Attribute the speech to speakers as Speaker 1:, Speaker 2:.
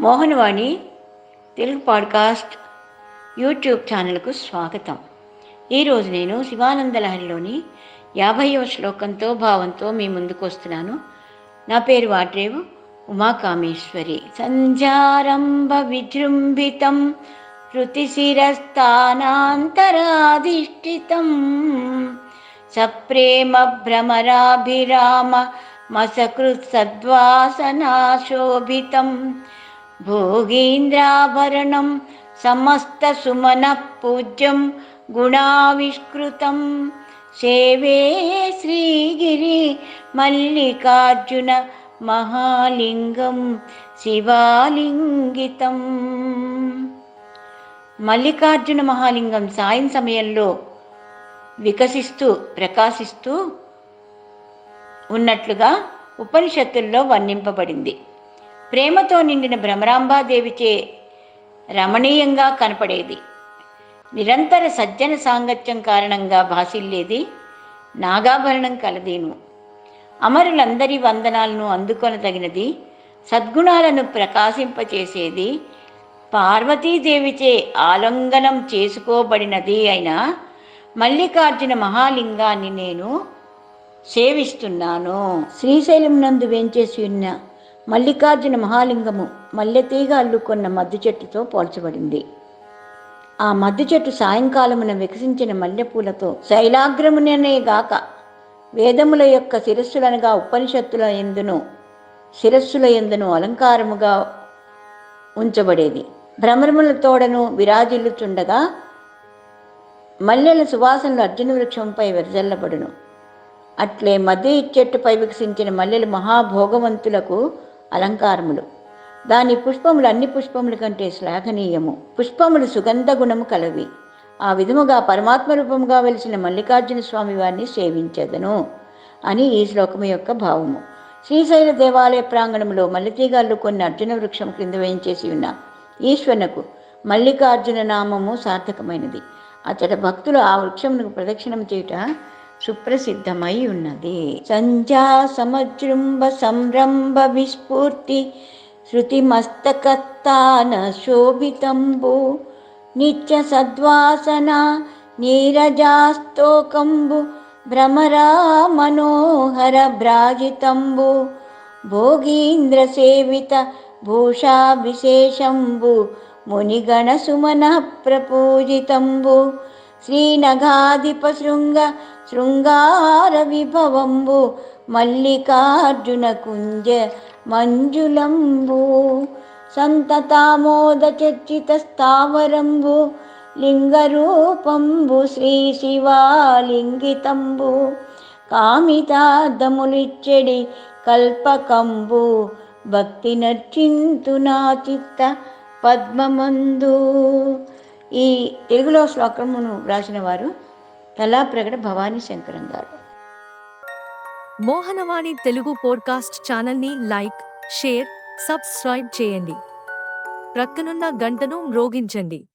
Speaker 1: Mohanavani Telugu podcast YouTube ఛానల్కు స్వాగతం. ఈరోజు నేను శివానంద లహరిలోని యాభైవ శ్లోకంతో భావంతో మీ ముందుకు వస్తున్నాను. నా పేరు వాట్రేవు ఉమాకామేశ్వరి. సంజారంభ విజృంభితం శృతిశిరస్థానాంతరాధిష్ఠితం సప్రేమ భ్రమరాభిరామ మసకృత్ భోగీంద్రాభరణం సమస్త సుమన పూజ్యం గుణావిష్కృతం. సేవే శ్రీగిరి మల్లికార్జున మహాలింగం శివాలింగితం. మల్లికార్జున మహాలింగం సాయం సమయంలో వికసిస్తూ ప్రకాశిస్తూ ఉన్నట్లుగా ఉపనిషత్తుల్లో వర్ణింపబడింది. ప్రేమతో నిండిన భ్రమరాంబాదేవిచే రమణీయంగా కనపడేది. నిరంతర సజ్జన సాంగత్యం కారణంగా భాసిల్లేది నాగాభరణం కలదేను. అమరులందరి వందనాలను అందుకొనదగినది సద్గుణాలను ప్రకాశింపచేసేది పార్వతీదేవిచే ఆలంగనం చేసుకోబడినది అయిన మల్లికార్జున మహాలింగాన్ని నేను సేవిస్తున్నాను. శ్రీశైలం నందు వేంచేసి ఉన్న మల్లికార్జున మహాలింగము మల్లెతీగ అల్లుకొన్న మద్దు చెట్టుతో పోల్చబడింది. ఆ మద్దు చెట్టు సాయంకాలమున వికసించిన మల్లెపూలతో శైలాగ్రముననే గాక వేదముల యొక్క శిరస్సులనగా ఉపనిషత్తుల ఎందును శిరస్సుల ఎందును అలంకారముగా ఉంచబడేది. భ్రమరముల తోడను విరాజిల్లుచుండగా మల్లెల సువాసనలు అర్జున వృక్షంపై వెదజల్లబడును అట్లే మధ్య చెట్టుపై వికసించిన మల్లెలు మహాభోగవంతులకు అలంకారములు. దాని పుష్పములు అన్ని పుష్పముల కంటే శ్లాఘనీయము. పుష్పములు సుగంధ గుణము కలవి. ఆ విధముగా పరమాత్మ రూపముగా వెలిసిన మల్లికార్జున స్వామి వారిని సేవించదను అని ఈ శ్లోకము యొక్క భావము. శ్రీశైల దేవాలయ ప్రాంగణంలో మల్లితీగాళ్ళు కొన్ని అర్జున వృక్షం క్రింద వేయించేసి ఉన్న ఈశ్వరునకు మల్లికార్జున నామము సార్థకమైనది. అతడ భక్తులు ఆ వృక్షమునకు ప్రదక్షిణం చేయుట సుప్రసిద్ధమై ఉన్నది. సంధ్యా సమజృంభ సంరంభ విస్ఫూర్తి శృతి మస్తకత్తాన శోభితంబు. నిత్య సద్వాసన నీరజాస్తోకంబు. భ్రమరా మనోహర భ్రాజితంబు. భోగీంద్ర సేవిత భూషా విశేషంబు మునిగణ సుమన ప్రపూజితంబు. శ్రీనగాధిప శృంగ శృంగార విభవంబు మల్లికార్జున కుంజ మంజులంబు. సంతతామోద చర్చిత స్థావరంబు లింగరూపంబు శ్రీ శివాలింగితంబు. కామితార్థములిచ్చడి కల్పకంబు భక్తి నర్చింతు నా చిత్త పద్మమందు. ఈ తెలుగులో శ్లోకమును వ్రాసిన వారు తలాప్రగడ భవానీ శంకరం గారు.
Speaker 2: మోహనవాణి తెలుగు పోడ్కాస్ట్ ఛానల్ని లైక్ షేర్ సబ్స్క్రైబ్ చేయండి. ప్రక్కనున్న గంటను మ్రోగించండి.